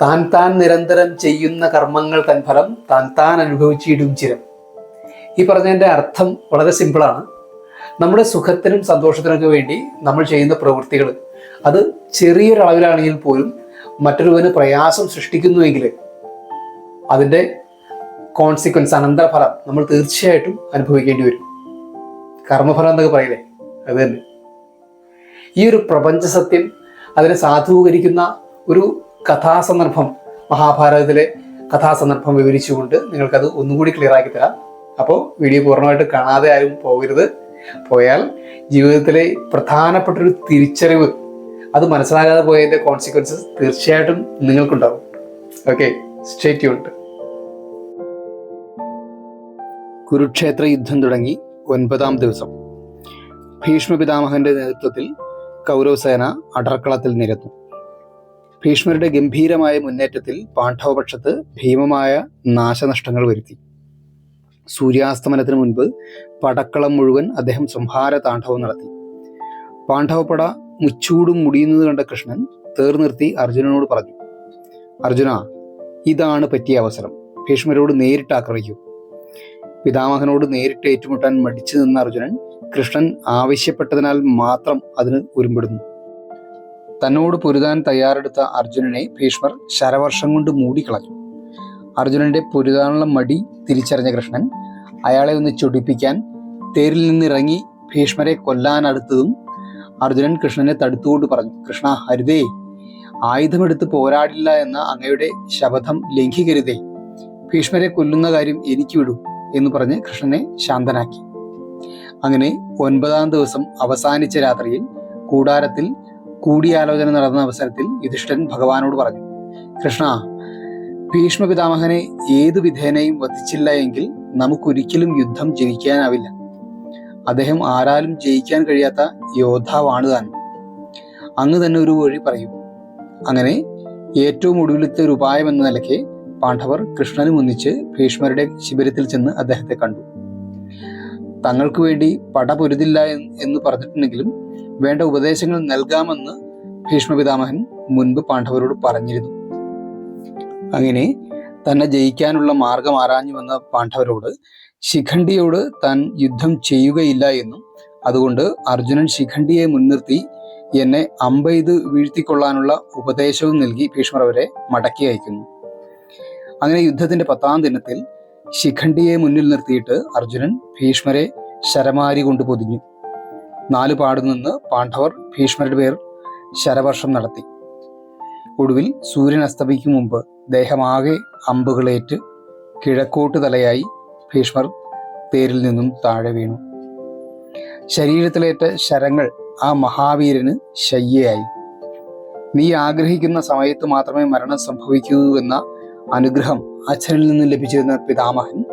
താൻ താൻ നിരന്തരം ചെയ്യുന്ന കർമ്മങ്ങൾ തൻ ഫലം താൻ താൻ അനുഭവിച്ചിടും ചിരം. ഈ പറഞ്ഞതിന്റെ അർത്ഥം വളരെ സിമ്പിളാണ് നമ്മുടെ സുഖത്തിനും സന്തോഷത്തിനൊക്കെ വേണ്ടി നമ്മൾ ചെയ്യുന്ന പ്രവൃത്തികൾ അത് ചെറിയൊരളവിലാണെങ്കിൽ പോലും മറ്റൊരുവന് പ്രയാസം സൃഷ്ടിക്കുന്നുവെങ്കിൽ അതിന്റെ കോൺസിക്വൻസ് അനന്തരഫലം നമ്മൾ തീർച്ചയായിട്ടും അനുഭവിക്കേണ്ടി വരും. കർമ്മഫലം എന്നൊക്കെ പറയില്ലേ? അത് തന്നെ. ഈ ഒരു പ്രപഞ്ച സത്യം അതിനെ സാധൂകരിക്കുന്ന ഒരു കഥാസന്ദർഭം മഹാഭാരതത്തിലെ കഥാസന്ദർഭം വിവരിച്ചുകൊണ്ട് നിങ്ങൾക്കത് ഒന്നുകൂടി ക്ലിയർ ആക്കി തരാം. അപ്പോൾ വീഡിയോ പൂർണമായിട്ട് കാണാതെ ആരും പോകരുത്. പോയാൽ ജീവിതത്തിലെ പ്രധാനപ്പെട്ട ഒരു തിരിച്ചറിവ് അത് മനസ്സിലാകാതെ പോയതിന്റെ കോൺസിക്വൻസസ് തീർച്ചയായിട്ടും നിങ്ങൾക്കുണ്ടാവും. ഓക്കെ സ്റ്റേറ്റ് ഉണ്ട് കുരുക്ഷേത്ര യുദ്ധം തുടങ്ങി ഒൻപതാം ദിവസം. ഭീഷ്മപിതാമഹന്റെ നേതൃത്വത്തിൽ കൗരവസേന അടർക്കളത്തിൽ നിരന്നു. ഭീഷ്മരുടെ ഗംഭീരമായ മുന്നേറ്റത്തിൽ പാണ്ഡവപക്ഷത്ത് ഭീമമായ നാശനഷ്ടങ്ങൾ വരുത്തി. സൂര്യാസ്തമനത്തിന് മുൻപ് പടക്കളം മുഴുവൻ അദ്ദേഹം സംഹാര താണ്ഡവം നടത്തി. പാണ്ഡവപ്പട മുച്ചൂടും മുടിയുന്നത് കണ്ട കൃഷ്ണൻ തേർ നിർത്തി അർജുനനോട് പറഞ്ഞു അർജുന ഇതാണ് പറ്റിയ അവസരം. ഭീഷ്മരോട് നേരിട്ട് ആക്രമിക്കൂ. പിതാമഹനോട് നേരിട്ട് ഏറ്റുമുട്ടാൻ മടിച്ചു നിന്ന അർജുനൻ കൃഷ്ണൻ ആവശ്യപ്പെട്ടതിനാൽ മാത്രം അതിന് ഉരുമ്പിടുന്നു. തന്നോട് പൊരുതാൻ തയ്യാറെടുത്ത അർജുനനെ ഭീഷ്മർ ശരവർഷം കൊണ്ട് മൂടിക്കളഞ്ഞു. അർജുനന്റെ പൊരുതാനുള്ള മടി തിരിച്ചറിഞ്ഞ കൃഷ്ണൻ അയാളെ ഒന്ന് ചൊടിപ്പിക്കാൻ തേരിൽ നിന്നിറങ്ങി ഭീഷ്മരെ കൊല്ലാൻ അടുത്തതും അർജുനൻ കൃഷ്ണനെ തടുത്തുകൊണ്ട് പറഞ്ഞു കൃഷ്ണ ഹരിതേ ആയുധമെടുത്ത് പോരാടില്ല എന്ന അങ്ങയുടെ ശപഥം ലംഘിക്കരുതേ. ഭീഷ്മരെ കൊല്ലുന്ന കാര്യം എനിക്ക് വിടൂ എന്ന് പറഞ്ഞ് കൃഷ്ണനെ ശാന്തനാക്കി. അങ്ങനെ ഒൻപതാം ദിവസം അവസാനിച്ച രാത്രിയിൽ കൂടാരത്തിൽ കൂടിയാലോചന നടന്ന അവസരത്തിൽ യുധിഷ്ഠൻ ഭഗവാനോട് പറഞ്ഞു കൃഷ്ണ ഭീഷ്മ പിതാമഹനെ ഏതു വിധേനയും വധിച്ചില്ല എങ്കിൽ നമുക്കൊരിക്കലും യുദ്ധം ജയിക്കാനാവില്ല അദ്ദേഹം ആരാലും ജയിക്കാൻ കഴിയാത്ത യോദ്ധാവാണ് താൻ. അങ്ങ് തന്നെ ഒരു വഴി പറയൂ അങ്ങനെ ഏറ്റവും ഒടുവിലത്തെ ഒരു ഉപായം എന്ന നിലയ്ക്ക് പാണ്ഡവർ കൃഷ്ണനും ഒന്നിച്ച് ഭീഷ്മരുടെ ശിബിരത്തിൽ ചെന്ന് അദ്ദേഹത്തെ കണ്ടു. തങ്ങൾക്ക് വേണ്ടി പട പൊരുതില്ല എന്ന് എന്ന് പറഞ്ഞിട്ടുണ്ടെങ്കിലും വേണ്ട ഉപദേശങ്ങൾ നൽകാമെന്ന് ഭീഷ്മപിതാമഹൻ മുൻപ് പാണ്ഡവരോട് പറഞ്ഞിരുന്നു. അങ്ങനെ തന്നെ ജയിക്കാനുള്ള മാർഗം ആരാഞ്ഞു വന്ന പാണ്ഡവരോട് ശിഖണ്ഡിയോട് താൻ യുദ്ധം ചെയ്യുകയില്ല എന്നും അതുകൊണ്ട് അർജുനൻ ശിഖണ്ഡിയെ മുൻനിർത്തി എന്നെ അമ്പെയ്ത് വീഴ്ത്തിക്കൊള്ളാനുള്ള ഉപദേശവും നൽകി ഭീഷ്മർ അവരെ മടക്കി അയക്കുന്നു. അങ്ങനെ യുദ്ധത്തിന്റെ പത്താം ദിനത്തിൽ ശിഖണ്ഡിയെ മുന്നിൽ നിർത്തിയിട്ട് അർജുനൻ ഭീഷ്മരെ ശരമാരി കൊണ്ട് പൊതിഞ്ഞു. നാലു പാടുനിന്ന് പാണ്ഡവർ ഭീഷ്മരുടെ പേർ ശരവർഷം നടത്തി. ഒടുവിൽ സൂര്യൻ അസ്തമിക്കും മുമ്പ് ദേഹമാകെ അമ്പുകളേറ്റ് കിഴക്കോട്ട് തലയായി ഭീഷ്മർ തേരിൽ നിന്നും താഴെ വീണു. ശരീരത്തിലേറ്റ ശരങ്ങൾ ആ മഹാവീരന് ശയ്യയായി. നീ ആഗ്രഹിക്കുന്ന സമയത്ത് മാത്രമേ മരണം സംഭവിക്കൂ എന്ന അനുഗ്രഹം അച്ഛനിൽ നിന്ന് ലഭിച്ചിരുന്ന പിതാമഹൻ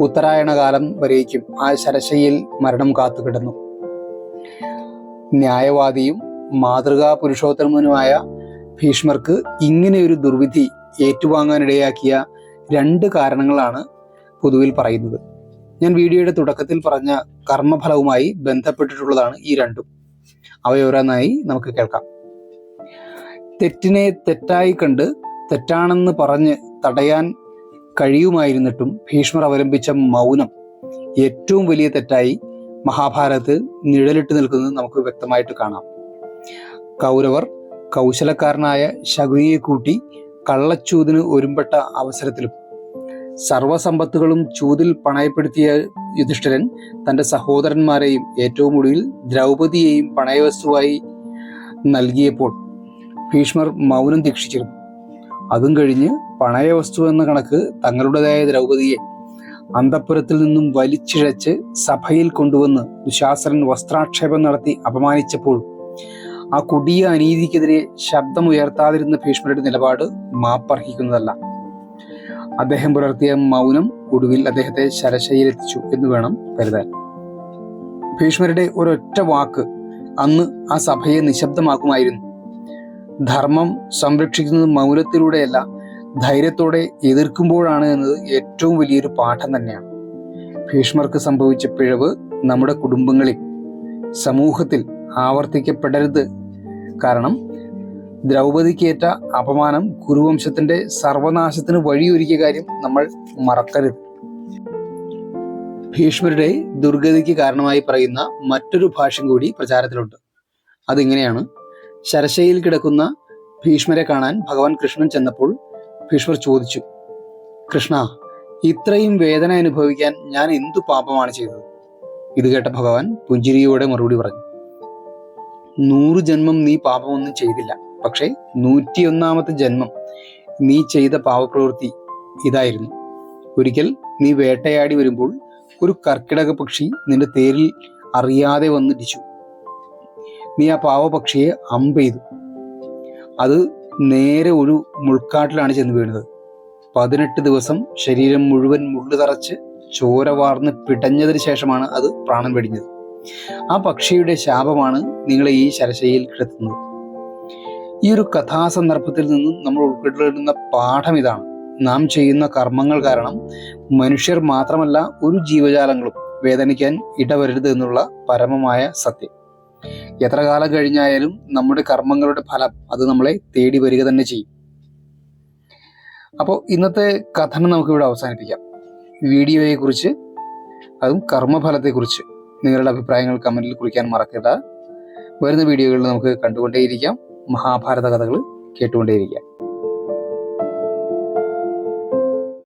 ഉത്തരായണ കാലം വരേക്കും ആ ശരശയിൽ മരണം കാത്തുകിടന്നു. ന്യായവാദിയും മാതൃകാ പുരുഷോത്തമനുമായ ഭീഷ്മർക്ക് ഇങ്ങനെ ഒരു ദുർവിധി ഏറ്റുവാങ്ങാനിടയാക്കിയ രണ്ട് കാരണങ്ങളാണ് പൊതുവിൽ പറയുന്നത്. ഞാൻ വീഡിയോയുടെ തുടക്കത്തിൽ പറഞ്ഞ കർമ്മഫലവുമായി ബന്ധപ്പെട്ടിട്ടുള്ളതാണ് ഈ രണ്ടും. അവയോരോന്നായി നമുക്ക് കേൾക്കാം. തെറ്റിനെ തെറ്റായി കണ്ട് തെറ്റാണെന്ന് പറഞ്ഞ് തടയാൻ കഴിയുമായിരുന്നിട്ടും ഭീഷ്മർ അവലംബിച്ച മൗനം ഏറ്റവും വലിയ തെറ്റായി മഹാഭാരത് നിഴലിട്ട് നിൽക്കുന്നത് നമുക്ക് വ്യക്തമായിട്ട് കാണാം. കൗരവർ കൗശലക്കാരനായ ശകുനിയെ കൂട്ടി കള്ളച്ചൂതിന് ഒരുമ്പെട്ട അവസരത്തിലും സർവസമ്പത്തുകളും ചൂതിൽ പണയപ്പെടുത്തിയ യുധിഷ്ഠിരൻ തന്റെ സഹോദരന്മാരെയും ഏറ്റവും ഒടുവിൽ ദ്രൗപതിയെയും പണയവസ്തുവായി നൽകിയപ്പോൾ ഭീഷ്മർ മൗനം ദീക്ഷിച്ചിരുന്നു. അതും കഴിഞ്ഞ് പണയവസ്തു എന്ന കണക്ക് തങ്ങളുടേതായ ദ്രൗപതിയെ അന്തപ്പുരത്തിൽ നിന്നും വലിച്ചിഴച്ച് സഭയിൽ കൊണ്ടുവന്ന് ദുശാസനൻ വസ്ത്രാക്ഷേപം നടത്തി അപമാനിച്ചപ്പോൾ ആ കൊടിയ അനീതിക്കെതിരെ ശബ്ദമുയർത്താതിരുന്ന ഭീഷ്മരുടെ നിലപാട് മാപ്പർഹിക്കുന്നതല്ല. അദ്ദേഹം പുലർത്തിയ മൗനം ഒടുവിൽ അദ്ദേഹത്തെ ശരശയിലെത്തിച്ചു എന്ന് വേണം കരുതാൻ. ഭീഷ്മരുടെ ഒരൊറ്റ വാക്ക് അന്ന് ആ സഭയെ നിശബ്ദമാക്കുമായിരുന്നു. ധർമ്മം സംരക്ഷിക്കുന്നത് മൗനത്തിലൂടെയല്ല ധൈര്യത്തോടെ എതിർക്കുമ്പോഴാണ് എന്നത് ഏറ്റവും വലിയൊരു പാഠം തന്നെയാണ്. ഭീഷ്മർക്ക് സംഭവിച്ച പിഴവ് നമ്മുടെ കുടുംബങ്ങളിൽ സമൂഹത്തിൽ ആവർത്തിക്കപ്പെടരുത് കാരണം ദ്രൗപദിക്കേറ്റ അപമാനം കുരുവംശത്തിന്റെ സർവനാശത്തിന് വഴിയൊരുക്കിയ കാര്യം നമ്മൾ മറക്കരുത്. ഭീഷ്മരുടെ ദുർഗതിക്ക് കാരണമായി പറയുന്ന മറ്റൊരു ഭാഷ്യം കൂടി പ്രചാരത്തിലുണ്ട്. അതിങ്ങനെയാണ് ശരശയിൽ കിടക്കുന്ന ഭീഷ്മരെ കാണാൻ ഭഗവാൻ കൃഷ്ണൻ ചെന്നപ്പോൾ ഭീഷ്മർ ചോദിച്ചു കൃഷ്ണ ഇത്രയും വേദന അനുഭവിക്കാൻ ഞാൻ എന്തു പാപമാണ് ചെയ്തത്? ഇത് കേട്ട ഭഗവാൻ പുഞ്ചിരിയോടെ മറുപടി പറഞ്ഞു നൂറ് ജന്മം നീ പാപമൊന്നും ചെയ്തില്ല. പക്ഷേ നൂറ്റിയൊന്നാമത്തെ ജന്മം നീ ചെയ്ത പാവപ്രവൃത്തി ഇതായിരുന്നു. ഒരിക്കൽ നീ വേട്ടയാടി വരുമ്പോൾ ഒരു കർക്കിടക പക്ഷി നിന്റെ തേരിൽ അറിയാതെ വന്നിടിച്ചു. നീ ആ പാവപക്ഷിയെ അമ്പെയ്തു അത് നേരെ ഒരു മുൾക്കാട്ടിലാണ് ചെന്ന് വീണത്. പതിനെട്ട് ദിവസം ശരീരം മുഴുവൻ മുള്ളു തറച്ച് ചോര വാർന്ന് പിടഞ്ഞതിന് ശേഷമാണ് അത് പ്രാണൻ വെടിഞ്ഞത്. ആ പക്ഷിയുടെ ശാപമാണ് നിങ്ങളെ ഈ ശരശയിൽ കിടത്തുന്നത്. ഈ ഒരു കഥാസന്ദർഭത്തിൽ നിന്നും നമ്മൾ ഉൾപ്പെടുന്ന പാഠം ഇതാണ്. നാം ചെയ്യുന്ന കർമ്മങ്ങൾ കാരണം മനുഷ്യർ മാത്രമല്ല ഒരു ജീവജാലങ്ങളും വേദനിക്കാൻ ഇടവരരുത് എന്നുള്ള പരമമായ സത്യം. എത്ര കാലം കഴിഞ്ഞായാലും നമ്മുടെ കർമ്മങ്ങളുടെ ഫലം അത് നമ്മളെ തേടി വരിക തന്നെ ചെയ്യും. അപ്പോൾ ഇന്നത്തെ കഥനം നമുക്കിവിടെ അവസാനിപ്പിക്കാം. വീഡിയോയെക്കുറിച്ച് അതും കർമ്മഫലത്തെക്കുറിച്ച്. നിങ്ങളുടെ അഭിപ്രായങ്ങൾ കമന്റിൽ കുറിക്കാൻ മറക്കരുത്. വരുന്ന വീഡിയോകളിൽ നമുക്ക് കണ്ടുകൊണ്ടേയിരിക്കാം. മഹാഭാരത കഥകൾ കേട്ടുകൊണ്ടേയിരിക്കാം.